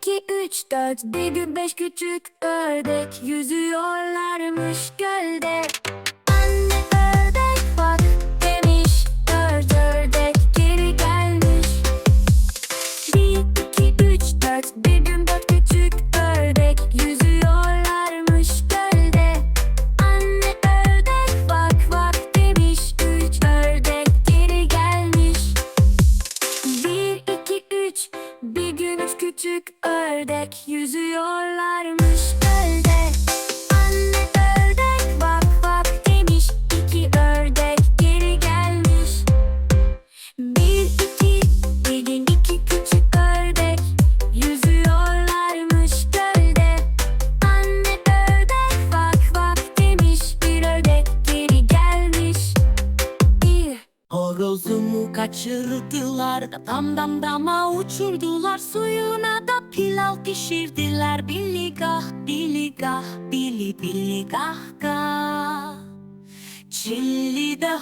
iki, üç, dört. Bir gün beş küçük ördek Yüzüyorlarmış gölde. Anne ördek bak demiş Dört ördek geri gelmiş. Bir, üç, dört. Bir gün dört küçük ördek Yüzüyorlarmış I'm not me. Kaçırdılar da tam dam dama uçurdular. Suyuna da pilav pişirdiler. Biligah biligah bili biligah gah Çilli de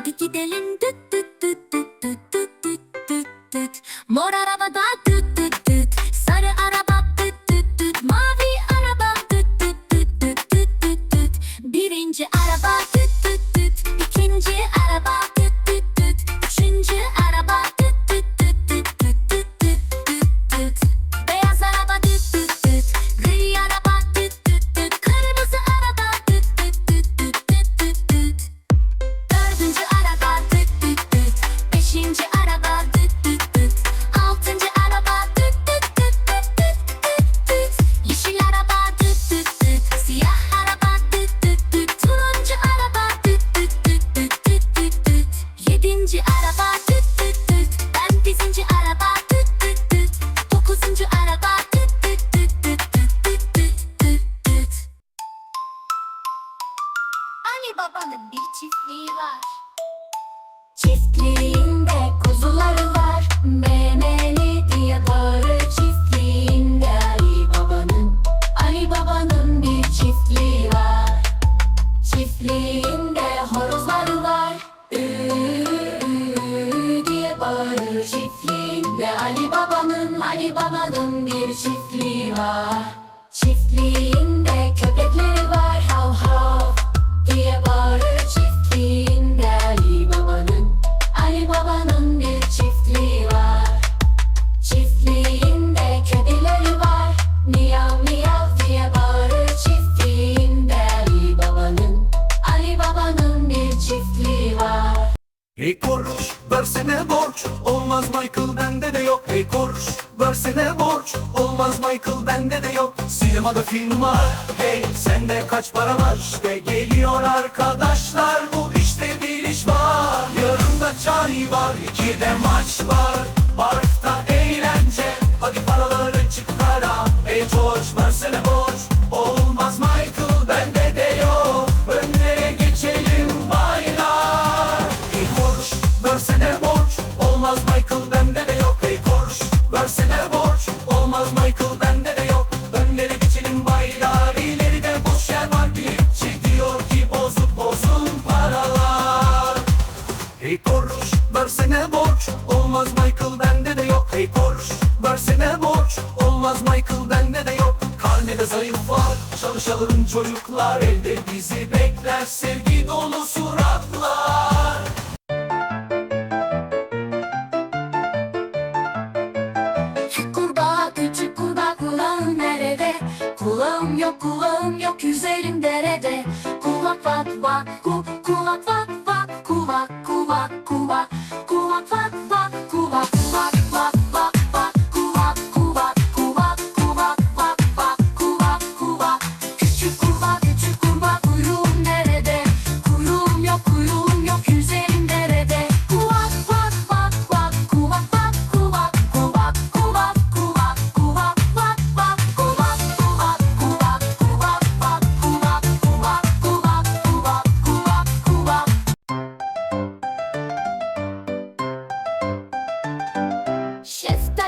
Hadi gidelim. Düt düt düt düt düt düt düt düt düt. Mor arabada Çiftliğinde köpekleri var hav hav diye bağırır çiftliğinde. Ali Baba'nın Ali Baba'nın bir çiftliği var. Çiftliğinde kedileri var Miyav miyav diye bağırır çiftliğinde. Ali Baba'nın Ali Baba'nın bir çiftliği var. Hey koruş versene borç. Olmaz Michael bende de yok. Hey koruş Michael bende de yok Sinemada film var. Hey sende kaç para var? İşte geliyor arkadaşlar Bu işte bir iş var. Yarında çay var iki de maç var. Parkta eğlence Hadi paraları çıkara. Hey George versene versene borç Olmaz Michael bende de yok. Hey koruş versene borç Olmaz Michael bende de yok. Karnede zayıf var Çalışalım çocuklar. Elde bizi bekler Sevgi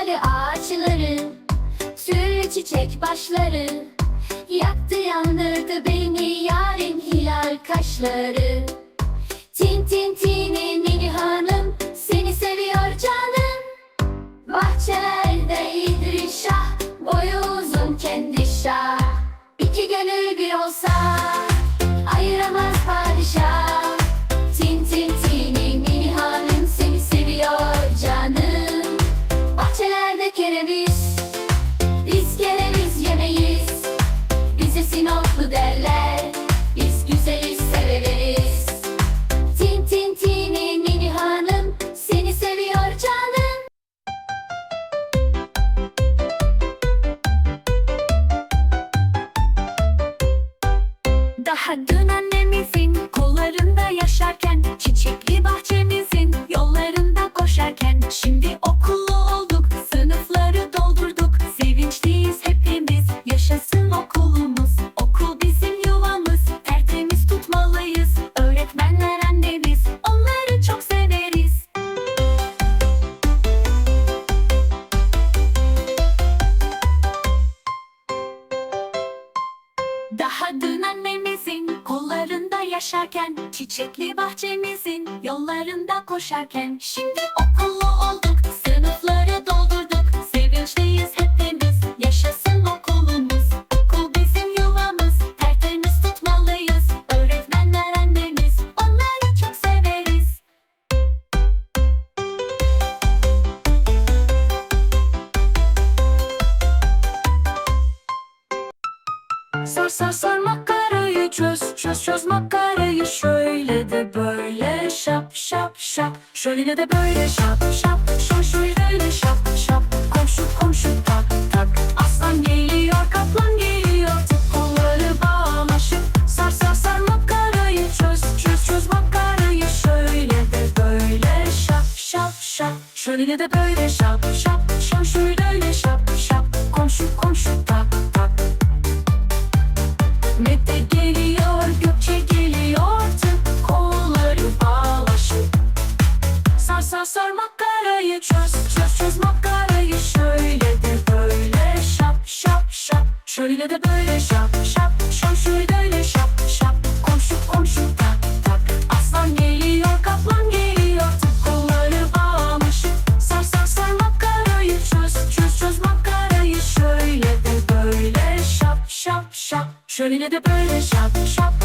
Şeftali ağaçları, türlü çiçek başları. Yaktı yandırdı beni yarın hilal kaşları. Tin tin tini hanım seni seviyor canım. Bahçelerde İdrişah boyu uzun kendi şah. İki gönül bir olsa ayıramaz padişah Daha dün annemizin kollarında Daha dün annemizin kollarında yaşarken Çiçekli bahçemizin yollarında koşarken Şimdi okullu olduk, çöz çöz makarayı şöyle de böyle şap şap şap. Şöyle de böyle şap şap. Şöyle de şap şap. Komşu komşu tak tak. Aslan geliyor kaplan geliyor. Tık kolları bağlaşıp sar sar sar makarayı çöz çöz çöz. Makarayı şöyle de böyle şap şap şap. Şöyle de böyle şap şap Sar makarayı çöz Çöz çöz makarayı şöyle de böyle Şap şap şap. Şöyle de böyle şap şap. Şap şöyle de şap şap. Komşu komşu tak tak. Aslan geliyor, kaplan geliyor. Tık kolları bağlaşıp Sar sar sar makarayı çöz Çöz çöz makarayı şöyle de böyle Şap şap şap. Şöyle de böyle şap şap